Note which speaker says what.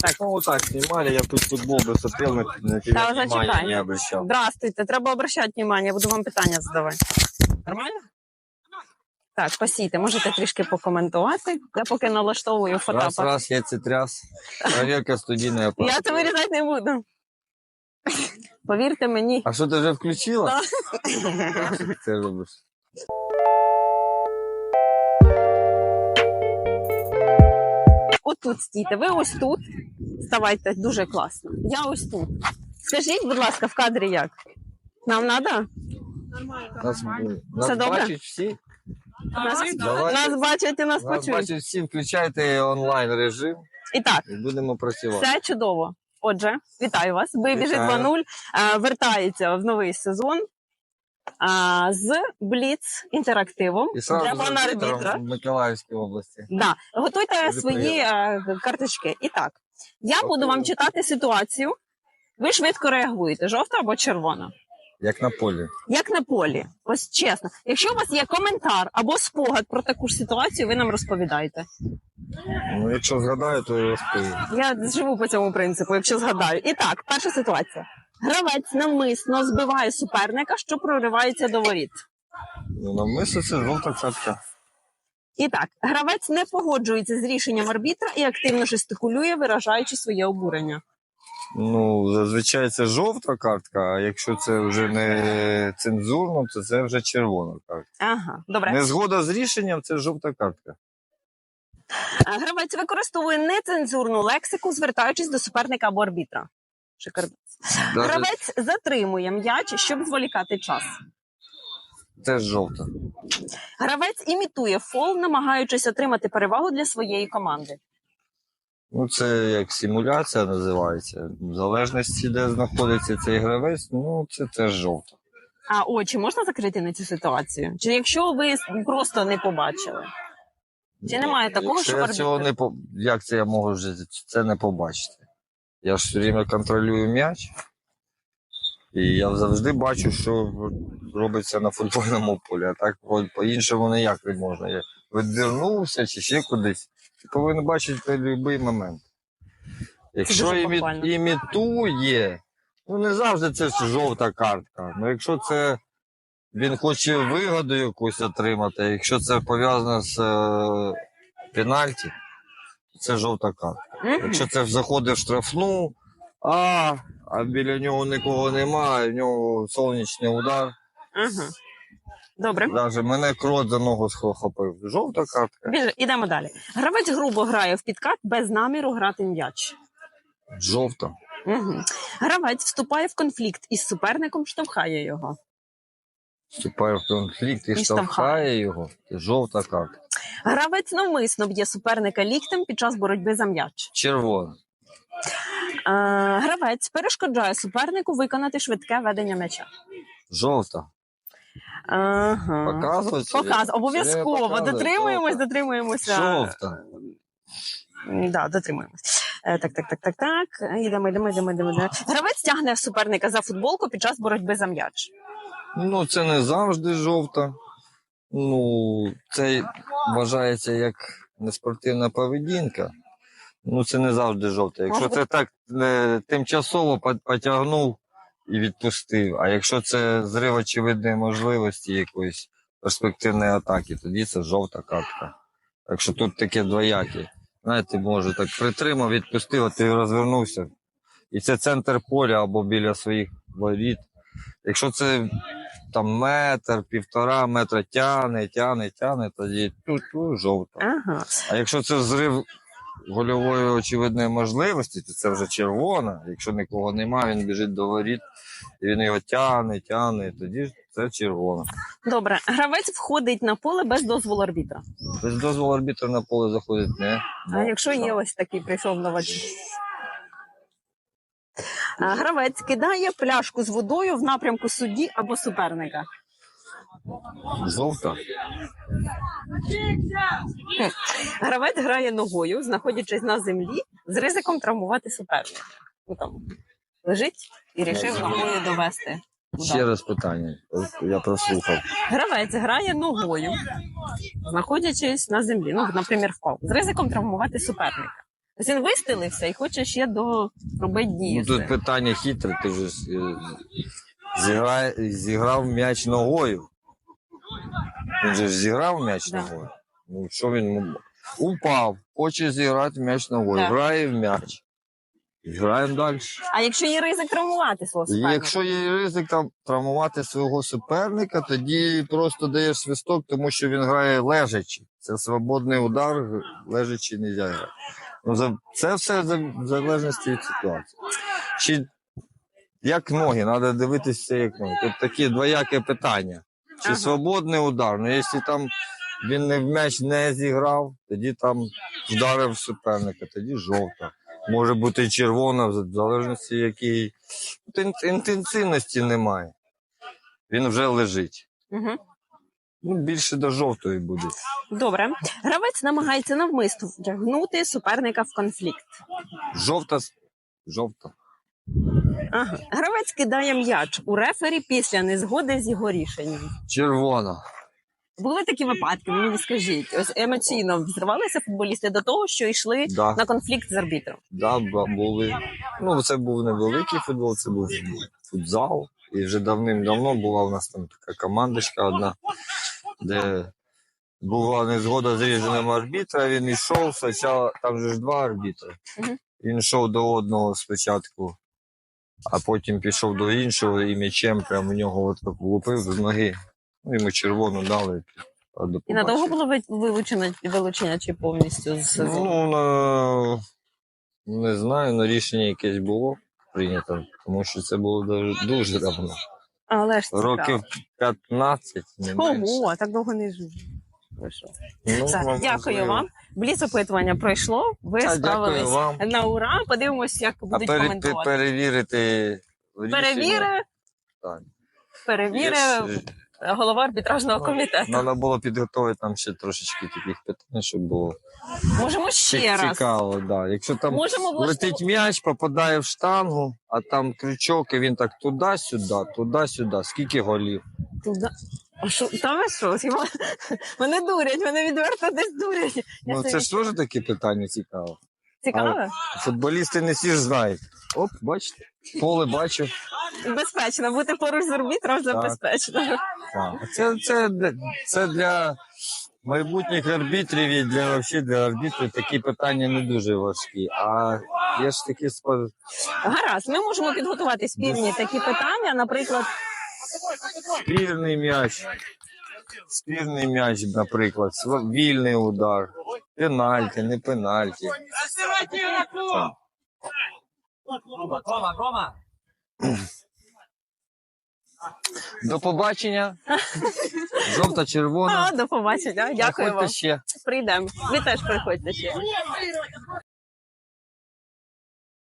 Speaker 1: Так,
Speaker 2: Ну, вот так снимали, я тут футбол бы смотрел, на, на тебя
Speaker 1: Та,
Speaker 2: внимания
Speaker 1: зачекай.
Speaker 2: не обращал.
Speaker 1: Здравствуйте, треба обращати увагу, я буду вам питання задавати. Нормально? Так, посійте, можете трішки покоментувати. Я поки налаштовую
Speaker 2: Раз,
Speaker 1: фотоапарат.
Speaker 2: раз, я тряс. Проверка студийная пара.
Speaker 1: Я це вирізати не буду. Повірте мені.
Speaker 2: А что, ты уже включила?
Speaker 1: Да.
Speaker 2: Что ты робишь?
Speaker 1: Отут стійте, ви ось тут. Ставайте дуже класно. Я ось тут. Скажіть, будь ласка, в кадрі як? Нам треба?
Speaker 2: Нас, нас
Speaker 1: Все добре?
Speaker 2: бачать всі.
Speaker 1: Нас, нас бачать і нас
Speaker 2: Нас
Speaker 1: почують.
Speaker 2: бачать всі, включайте онлайн режим
Speaker 1: І так,
Speaker 2: і будемо працювати.
Speaker 1: все чудово. Отже, вітаю вас.
Speaker 2: Вітаю.
Speaker 1: 2.0 е, вертається в новий сезон е, з Бліц інтерактивом
Speaker 2: І сразу
Speaker 1: для
Speaker 2: з
Speaker 1: пана
Speaker 2: арбітром в Миколаївській області.
Speaker 1: Да. Готуйте
Speaker 2: Дуже
Speaker 1: свої е, карточки. І так, я
Speaker 2: Окей.
Speaker 1: буду вам читати ситуацію. Ви швидко реагуєте: жовта або червона.
Speaker 2: Як на полі.
Speaker 1: Як на полі, ось чесно. Якщо у вас є коментар або спогад про таку ж ситуацію, ви нам розповідаєте.
Speaker 2: Ну, якщо згадаю, то я розповім.
Speaker 1: Я живу по цьому принципу, якщо згадаю. І так, перша ситуація. Гравець навмисно збиває суперника, що проривається до воріт.
Speaker 2: Ну, навмисно це жовта картка.
Speaker 1: І так, гравець не погоджується з рішенням арбітра і активно жестикулює, виражаючи своє обурення.
Speaker 2: Ну, зазвичай це жовта картка, а якщо це вже не цензурно, то це вже червона картка.
Speaker 1: Ага, добре.
Speaker 2: Незгода з рішенням це жовта картка.
Speaker 1: Гравець використовує нецензурну лексику, звертаючись до суперника або арбітра. Шикарно.
Speaker 2: Даже
Speaker 1: Гравець затримує м'яч, щоб зволікати час.
Speaker 2: теж жовта.
Speaker 1: Гравець імітує фол, намагаючись отримати перевагу для своєї команди.
Speaker 2: Ну, це як симуляція називається. В залежності, де знаходиться цей гравець, ну це теж жовта.
Speaker 1: А очі можна закрити на цю ситуацію? Чи якщо ви просто не побачили? Чи немає такого,
Speaker 2: Якщо
Speaker 1: що
Speaker 2: я
Speaker 1: арбітр-
Speaker 2: цього не по... Як це я можу вже це не побачити? Я ж все время контролюю м'яч, і я завжди бачу, що робиться на футбольному полі. А так по- по-іншому ніяк не можна. Я відвернувся чи ще кудись. Ти повинен бачити будь-який момент. Якщо імі... імітує, ну не завжди це жовта картка. Ну якщо це він хоче вигоду якусь отримати, якщо це пов'язано з е, пенальті, це жовта картка. Якщо це заходить в штрафну, а, а біля нього нікого немає, в нього сонячний удар.
Speaker 1: Ага. Добре.
Speaker 2: Навіть мене крот за ногу схопив. Жовта картка.
Speaker 1: Біже, ідемо далі. Гравець грубо грає в підкат без наміру грати м'яч.
Speaker 2: Жовта.
Speaker 1: Угу. Гравець вступає в конфлікт із суперником, штовхає його.
Speaker 2: Вступає в конфлікт і
Speaker 1: І
Speaker 2: штовхає його. Жовта картка.
Speaker 1: Гравець навмисно б'є суперника ліктем під час боротьби за м'яч.
Speaker 2: Червона.
Speaker 1: Е, гравець перешкоджає супернику виконати швидке ведення м'яча.
Speaker 2: Жовта.
Speaker 1: Ага.
Speaker 2: Показувати?
Speaker 1: Показ, обов'язково. Дотримуємось, дотримуємося.
Speaker 2: Жовта.
Speaker 1: Да, дотримуємось. Е, так, так, так, так, так. Йдемо, йдемо, йдемо. йдемо. Гравець тягне суперника за футболку під час боротьби за м'яч.
Speaker 2: Ну, це не завжди жовта. Ну, це вважається як неспортивна поведінка. Ну, це не завжди жовта. Якщо це так е, тимчасово потягнув і відпустив, а якщо це зрив очевидної можливості якоїсь перспективної атаки, тоді це жовта картка. Так що тут таке двояке. Знаєте, може так притримав, відпустив, а ти розвернувся. І це центр поля або біля своїх воріт. Якщо це там метр, півтора метра тяне, тяне, тяне, тоді тут, тут жовта.
Speaker 1: Ага.
Speaker 2: А якщо це зрив гольової очевидної можливості, то це вже червона. Якщо нікого немає, він біжить до воріт, і він його тяне, тяне, тоді це червона.
Speaker 1: Добре, гравець входить на поле без дозволу арбітра.
Speaker 2: Без дозволу арбітра на поле заходить не.
Speaker 1: А якщо є ось такий прийшов новачок? Гравець кидає пляшку з водою в напрямку судді або суперника.
Speaker 2: Жовта.
Speaker 1: Гравець грає ногою, знаходячись на землі, з ризиком травмувати суперника. Ну там лежить і рішив ногою довести.
Speaker 2: Ще раз питання. Я прослухав.
Speaker 1: Гравець грає ногою, знаходячись на землі. Ну, наприклад, впав, з ризиком травмувати суперника. Ось він вистелився і хоче ще до робити
Speaker 2: Ну, тут питання хитре, ти вже ж, зіграє, зіграв м'яч ногою. Він же ж зіграв м'яч
Speaker 1: Да.
Speaker 2: ногою. Ну, що він м- упав, хоче зіграти м'яч ногою,
Speaker 1: Так.
Speaker 2: грає в м'яч. І Граємо далі.
Speaker 1: А якщо є ризик травмувати свого
Speaker 2: І
Speaker 1: суперника?
Speaker 2: Якщо є ризик там травмувати свого суперника, тоді просто даєш свисток, тому що він грає лежачи. Це свободний удар, лежачи не можна грати. Ну, за- це все в залежності від ситуації. Чи як ноги, треба дивитися, як ноги. Тут таке двояке питання. Чи
Speaker 1: Ага.
Speaker 2: свободний удар? Ну, якщо там він не в м'яч не зіграв, тоді там вдарив суперника, тоді жовта. Може бути червона, в залежності ін- інтенсивності немає. Він вже лежить.
Speaker 1: Угу.
Speaker 2: Ну, більше до жовтої буде.
Speaker 1: Добре. Гравець намагається навмисно втягнути суперника в конфлікт.
Speaker 2: Жовта. Жовта.
Speaker 1: Ага. Гравець кидає м'яч у рефері після незгоди з його рішенням.
Speaker 2: Червона.
Speaker 1: Були такі випадки, мені скажіть. Ось емоційно взривалися футболісти до того, що йшли
Speaker 2: Да,
Speaker 1: на конфлікт з арбітром.
Speaker 2: да, бу- були. Ну, це був невеликий футбол, це був футзал. І вже давним-давно була у нас там така командочка одна, де була незгода з рішенням арбітра. Він йшов спочатку, там же ж два арбітри.
Speaker 1: Мгм.
Speaker 2: Він йшов до одного спочатку, а потім пішов до іншого і м'ячем прямо в нього от так влупив з ноги. Ну, йому червону дали. а до
Speaker 1: І надовго
Speaker 2: побачення.
Speaker 1: було ви- вилучено вилучення чи повністю з сезону?
Speaker 2: Ну, на... не знаю, на рішення якесь було прийнято, тому що це було дуже, дуже давно.
Speaker 1: Але ж цікаво.
Speaker 2: Років 15, не менше.
Speaker 1: Ого, так довго не жив. Ви що?
Speaker 2: Ну,
Speaker 1: Все,
Speaker 2: вам
Speaker 1: дякую
Speaker 2: можливо.
Speaker 1: вам. Бліц опитування пройшло. Ви
Speaker 2: Та, дякую
Speaker 1: справились
Speaker 2: вам.
Speaker 1: на ура. Подивимось, як
Speaker 2: А
Speaker 1: будуть
Speaker 2: пере-
Speaker 1: коментувати.
Speaker 2: перевірити рішення.
Speaker 1: Перевіри,
Speaker 2: Так.
Speaker 1: перевіри
Speaker 2: Є ж-
Speaker 1: голова арбітражного
Speaker 2: Ну,
Speaker 1: комітету.
Speaker 2: Треба було підготувати там ще трошечки таких питань, щоб було
Speaker 1: Можемо ще раз.
Speaker 2: цікаво. Да. Якщо там
Speaker 1: Можемо влаштовувати.
Speaker 2: летить м'яч, попадає в штангу, а там крючок, і він так туди-сюди, туди-сюди. Скільки голів?
Speaker 1: Туди. А що, та ви що? Хіба- Мене дурять, мене відверто десь дурять. Я
Speaker 2: Ну,
Speaker 1: собі-
Speaker 2: це ж теж таке питання цікаве.
Speaker 1: Цікаво?
Speaker 2: Футболісти не всі ж знають. Оп, бачите, поле бачу.
Speaker 1: Безпечно, бути поруч з арбітром забезпечно.
Speaker 2: Так. Це, це, для- це для майбутніх арбітрів і для, вообще для арбітрів такі питання не дуже важкі. А є ж такі спо-
Speaker 1: Гаразд, ми можемо підготувати спільні такі питання, наприклад,
Speaker 2: спірний м'яч. Спірний м'яч, наприклад, вільний удар, пенальті, не пенальті. Так. До побачення. Жовта, червона.
Speaker 1: а, до побачення. Дякую
Speaker 2: Приходьте
Speaker 1: вам.
Speaker 2: ще.
Speaker 1: Прийдемо. Ви теж приходьте ще.